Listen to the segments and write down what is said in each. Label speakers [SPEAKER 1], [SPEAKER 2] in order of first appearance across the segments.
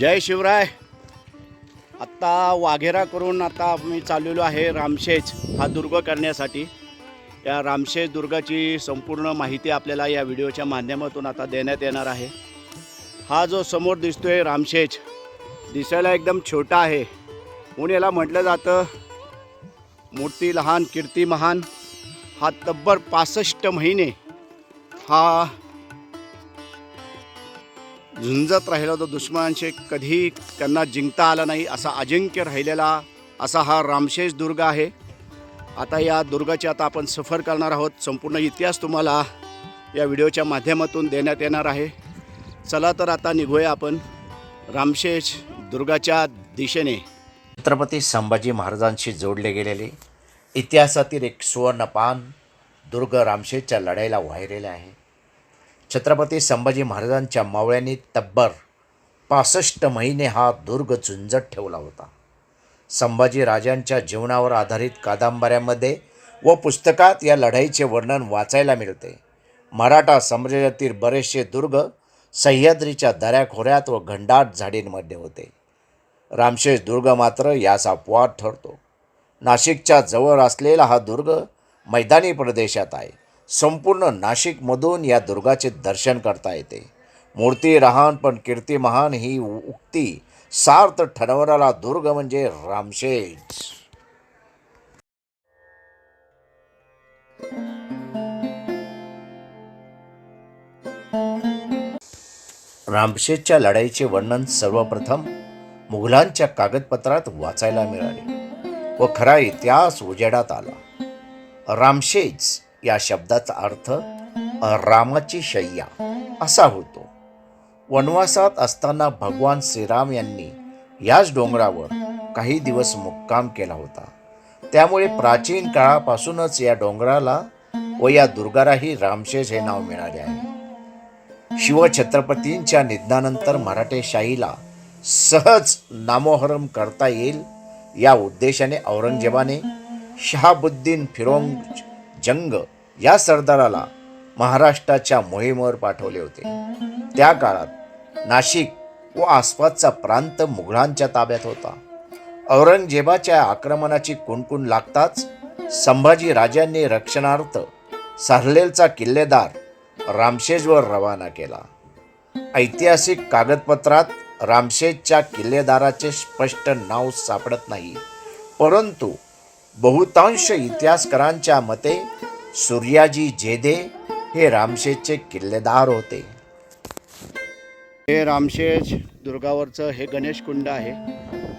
[SPEAKER 1] जय शिवराय. आत्ता वाघेरा करून आता मी चाललेलो आहे रामशेज हा दुर्ग करण्यासाठी. या रामशेज दुर्गाची संपूर्ण माहिती आपल्याला या व्हिडिओच्या माध्यमातून आता देण्यात येणार आहे. हा जो समोर दिसतोय रामशेज दिसायला एकदम छोटा आहे. म्हणून याला म्हटलं जातं मूर्ती लहान कीर्ती महान. हा तब्बर पासष्ट महिने हा झुंजत राहिला तो दुश्मनांशी कधी त्यांना जिंकता आलं नाही असा अजिंक्य राहिलेला असा हा रामशेष दुर्ग आहे. आता या दुर्गाची आता आपण सफर करणार आहोत. संपूर्ण इतिहास तुम्हाला या व्हिडिओच्या माध्यमातून देण्यात येणार आहे. चला तर आता निघूया आपण रामशेष दुर्गाच्या दिशेने.
[SPEAKER 2] छत्रपती संभाजी महाराजांशी जोडले गेलेले. इतिहासातील एक सुवर्णपान दुर्ग रामशेषच्या लढाईला वाहिलेले आहे. छत्रपती संभाजी महाराजांच्या मावळ्यांनी तब्बर पासष्ट महिने हा दुर्ग झुंजत ठेवला होता. संभाजी राजांच्या जीवनावर आधारित कादंबऱ्यामध्ये व पुस्तकात या लढाईचे वर्णन वाचायला मिळते. मराठा साम्राज्यातील बरेचसे दुर्ग सह्याद्रीच्या दऱ्याखोऱ्यात व घंडाट झाडींमध्ये होते. रामशेष दुर्ग मात्र यास अपवाद ठरतो. नाशिकच्या जवळ असलेला हा दुर्ग मैदानी प्रदेशात आहे. संपूर्ण नाशिकमधून या दुर्गाचे दर्शन करता येते. मूर्ती रहान पण कीर्ती महान ही उक्ती सार्थ ठरवणारा दुर्ग म्हणजे रामशेज. रामशेजच्या लढाईचे वर्णन सर्वप्रथम मुघलांच्या कागदपत्रात वाचायला मिळाले व खरा इतिहास उजेडात आला. रामशेज या शब्दाचा अर्थ रामाची शय्या असा होतो. वनवासात असताना भगवान श्रीराम यांनी याच डोंगरावर काही दिवस मुक्काम केला होता. त्यामुळे प्राचीन काळापासूनच या डोंगराला व या दुर्गाराही रामशेज हे नाव मिळाले आहे. शिवछत्रपतींच्या निधनानंतर मराठेशाहीला सहज नामोहरम करता येईल या उद्देशाने औरंगजेबाने शहाबुद्दीन फिरोंग जंग या सरदाराला महाराष्ट्राच्या मोहिमेवर पाठवले होते. त्या काळात नाशिक व आसपासचा प्रांत मुघलांच्या ताब्यात होता. औरंगजेबाच्या आक्रमणाची कुणकुण लागताच संभाजी राजांनी रक्षणार्थ सार्लेलचा किल्लेदार रामशेजवर रवाना केला. ऐतिहासिक कागदपत्रात रामशेजच्या किल्लेदाराचे स्पष्ट नाव सापडत नाही परंतु बहुतांश इतिहासकारांच्या मते सूर्याजी जेदे हे रामशेजचे किल्लेदार होते.
[SPEAKER 1] हे रामशेज दुर्गावरचं हे गणेश कुंड आहे.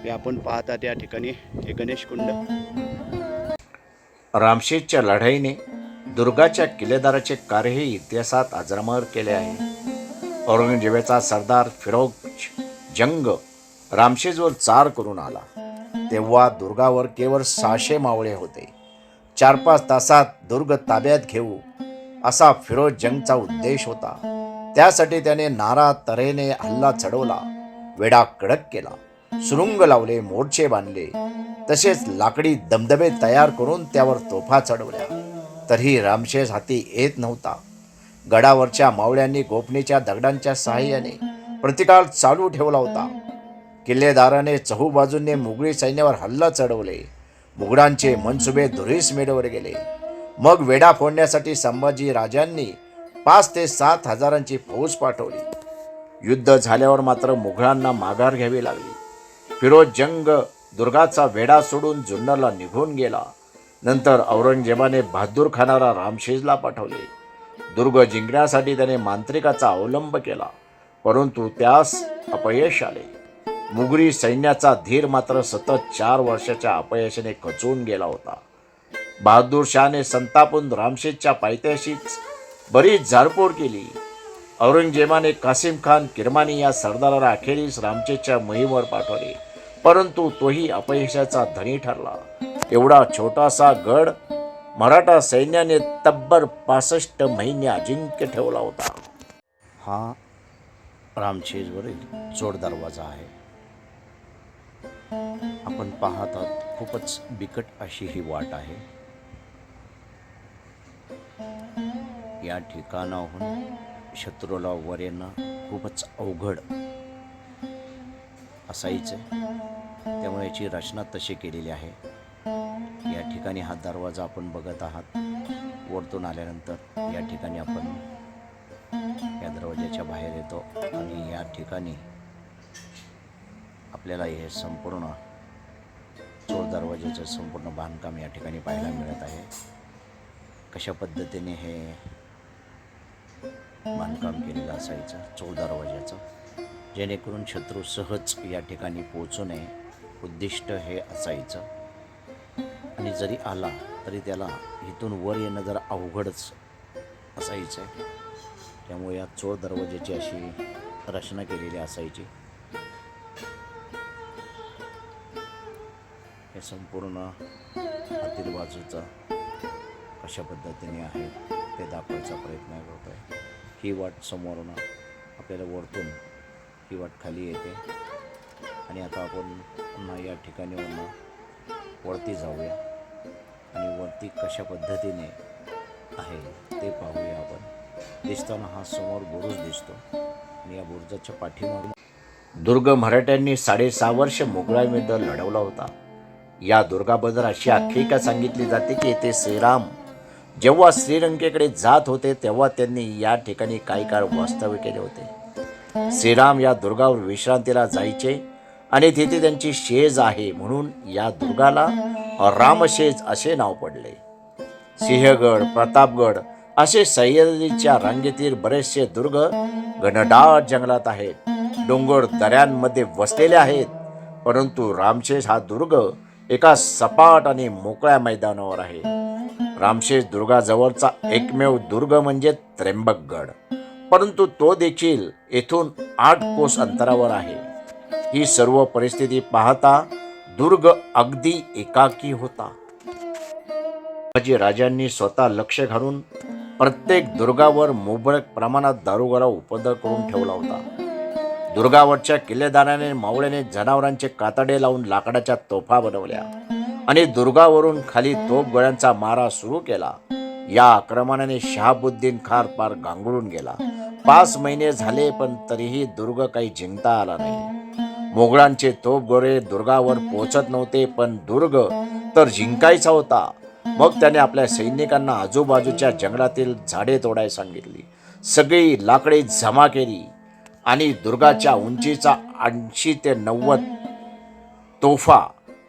[SPEAKER 1] हे आपण पाहतात या ठिकाणी हे गणेश कुंड.
[SPEAKER 2] रामशेजच्या लढाईने दुर्गाच्या किल्लेदाराचे कार्यही इतिहासात अजरामर केले आहे. औरंगजेबाचा सरदार फिरोज जंग रामशेजवर चार करून आला. तेव्हा दुर्गावर केवळ सहाशे मावळे होते. चार पाच तासात दुर्ग ताब्यात घेऊ असा फिरोज जंगचा उद्देश होता. त्यासाठी त्याने नारा तऱ्हेने हल्ला चढवला वेढा कडक केला सुरुंग लावले मोर्चे बांधले. तसेच लाकडी दमदमे तयार करून त्यावर तोफा चढवल्या. तरीही रामशेष हाती येत नव्हता. गडावरच्या मावळ्यांनी गोपनीच्या दगडांच्या सहाय्याने प्रतिकार चालू ठेवला होता. किल्लेदाराने चहूबाजूंनी मुघली सैन्यावर हल्ला चढवले. मुघडांचे मनसुबे धुरीस मेढवर गेले. मग वेढा फोडण्यासाठी संभाजी राजांनी पाच ते सात हजारांची फौज पाठवली. युद्ध झाल्यावर मात्र मुघलांना माघार घ्यावी लागली. फिरोज जंग दुर्गाचा वेढा सोडून जुन्नरला निघून गेला. नंतर औरंगजेबाने बहादूर खानाला रामशेजला पाठवले. दुर्ग जिंकण्यासाठी त्याने मांत्रिकाचा अवलंब केला. परंतु त्यास अपयश आले. मुगरी सैन्याचा धीर मात्र सतत चार वर्षाच्या अपयशाने खचून गेला होता. बहादूर शहाने संतापून रामशेदच्या पायथ्याशीच बरीच झाडपोड केली. औरंगजेबाने कासिम खान किरमानी या सरदाराला अखेरीस रामशेदच्या मोहीमवर पाठवले. परंतु तोही अपयशाचा धनी ठरला. एवढा छोटासा गड मराठा सैन्याने तब्बर पासष्ट महिने अजिंक्य ठेवला होता.
[SPEAKER 1] हा रामशेजवरील जोड दरवाजा आहे. आपण पाहत आहात खूपच बिकट अशी ही वाट आहे. या ठिकाणाहून शत्रूला वर येणं खूपच अवघड
[SPEAKER 2] असायचं. त्यामुळे याची रचना तशी केलेली आहे. या ठिकाणी हा दरवाजा आपण बघत आहात. वरतून आल्यानंतर या ठिकाणी आपण या दरवाजाच्या बाहेर येतो आणि या ठिकाणी आपल्याला हे संपूर्ण चोर दरवाजाचं संपूर्ण बांधकाम या ठिकाणी पाहायला मिळत आहे. कशा पद्धतीने हे बांधकाम केलेलं असायचं चोर दरवाजाचं जेणेकरून शत्रू सहज या ठिकाणी पोचू नये उद्दिष्ट हे असायचं. आणि जरी आला तरी त्याला इथून वर येणं जरा अवघडच असायचं त्यामुळे या चोर दरवाजाची अशी रचना केलेली असायची. हे संपूर्ण आतील बाजूचा कशा पद्धतीने आहे ते दाखवायचा प्रयत्न करतो आहे ही वाट समोरून आपल्याला वरतून ही वाट खाली येते. आणि आता आपण पुन्हा या ठिकाणी वरती जाऊया. आणि वरती कशा पद्धतीने आहे ते पाहूया आपण. दिसताना हा समोर बुरुज दिसतो. आणि या बुरुजाच्या पाठीमागून दुर्ग मराठ्यांनी साडेसहा वर्ष मोगलाविरुद्ध लढवला होता. या दुर्गाबद्दल अशी आख्यायिका सांगितली जाते की येथे श्रीराम जेव्हा श्रीलंकेकडे जात होते तेव्हा त्यांनी या ठिकाणी काही काळ वास्तव्य केले होते. श्रीराम या दुर्गावर विश्रांतीला जायचे आणि तिथे त्यांची शेज आहे म्हणून या दुर्गाला रामशेज असे नाव पडले. सिंहगड प्रतापगड असे सह्याद्रीच्या रांगेतील बरेचसे दुर्ग घनदाट जंगलात आहेत. डोंगर दऱ्यांमध्ये वसलेले आहेत. परंतु रामशेष हा दुर्ग एका सपाट आणि मोकळ्या मैदानावर आहे. रामशेष दुर्गाजवळचा एकमेव दुर्ग म्हणजे त्र्यंबकगड. परंतु तो देखील येथून आठ कोस अंतरावर आहे. ही सर्व परिस्थिती पाहता दुर्ग अगदी एकाकी होता. शिवाजी राजांनी स्वतः लक्ष घालून प्रत्येक दुर्गावर मुबलक प्रमाणात दारुगोळा उपद्र करून ठेवला होता. दुर्गावरच्या किल्लेदाराने मावळ्याने जनावरांचे कातडे लावून लाकडाच्या तोफा बनवल्या. आणि दुर्गावरून खाली तोफगोळ्यांचा मारा सुरू केला. या आक्रमणाने शहाबुद्दीन खार पार गांगळून गेला. पाच महिने झाले पण तरीही दुर्ग काही जिंकता आला नाही. मोगलांचे तोफगोळे दुर्गावर पोचत नव्हते पण दुर्ग तर जिंकायचा होता. मग त्याने आपल्या सैनिकांना आजूबाजूच्या जंगलातील झाडे तोडाय सांगितली. सगळी लाकडे जमा केली. आणि दुर्गाच्या उंचीचा ऐंशी ते नव्वद तोफा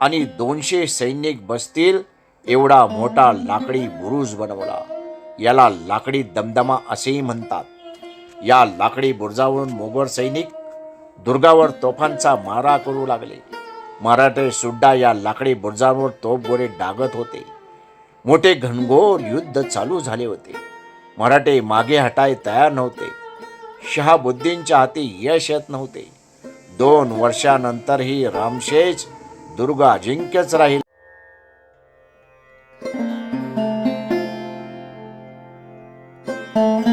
[SPEAKER 2] आणि दोनशे सैनिक बसतील एवढा मोठा लाकडी बुरुज बनवला. याला लाकडी दमदमा असेही म्हणतात. या लाकडी बुरुजावरून मोगल सैनिक दुर्गावर तोफांचा मारा करू लागले. मराठे सुड्डा या लाकडी बुरुजावर तोफगोरे डागत होते. मोठे घनघोर युद्ध चालू झाले होते. मराठे मागे हटाय तयार नव्हते. शहाबुद्दीनच्या हाती यश येत नव्हते. दोन वर्षानंतरही रामशेज दुर्गा अजिंक्यच राहील. thank you